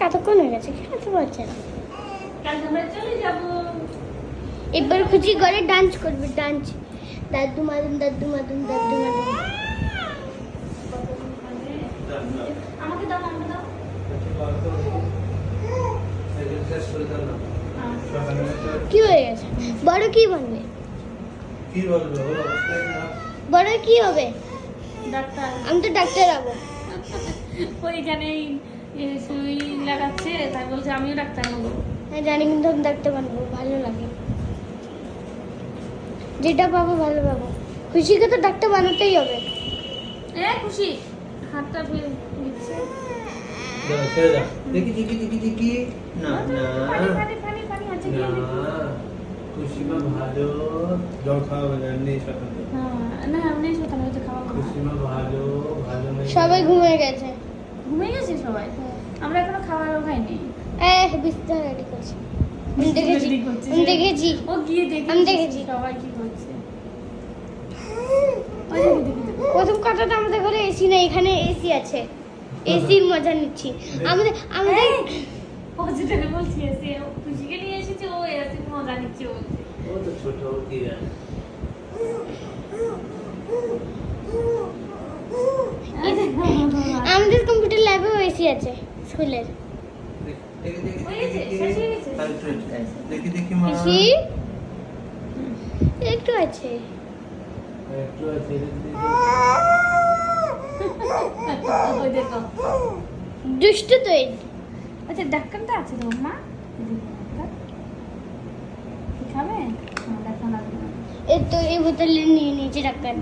কতক্ষণ হয়ে গেছে? খেলতে পারছে না? কাল আমরা চলে যাব। এবার খুশি করে ডান্স করবে ডান্স দাদু মাদুম দাদু মাদুম দাদু মাদুম। আমাকে দাও আমাকে দাও। কি হয়ে গেছে? বড় কি বলবে? কি বলব? বড় কি হবে? ডাক্তার। আমি তো ডাক্তার হব। ওইখানে সুই লাগাচ্ছে তাই বলছে আমিও ডাক্তার হব। হ্যাঁ জানি কিন্তু আমি ডাক্তার বানবো ভালো লাগে। যেটা পাবো ভালো পাবো। খুশিকে তো ডাক্তার বানাতেই হবে। এ খুশি? হাতটা ফেলে দিচ্ছে। দেখি দেখি দেখি দেখি। না না। না খুশিমা ভালো। জল খাওয়াবে না নেই সকালে। হ্যাঁ। না। সবাই ঘুমিয়ে গেছে। ঘুমিয়ে গেছে সবাই? আমরা এখনও খাবারও খাইনি? এই বিস্তার রেডি করছি। আমি দেখেছি। আমি দেখেছি। ও গিয়ে দেখে আমি দেখেছি। সবাই কি করছে। দেখি। প্রথম কথা তো আমাদের ঘরে এসি নেই এখানে এসি আছে। এসির মজা নিচ্ছি। আমাদের আমাদের ও যেটা বলছি এসে ও খুশিকে নিয়ে এসেছে ও এসে মজা নিচ্ছে ও তো ছোট কি জানে? আমাদের কম্পিউটার ল্যাবেও এসি আছে স্কুলের হয়ে একটু আছে একটু আছে দুষ্টু তো আচ্ছা ডাক্তারটা আছে তো মা এই দেখো, ডাক্তার। কি খাবে না, ডাক্তার লাগবে না। এই তো এই বোতলে নিয়ে নিয়েছি ডাক্তার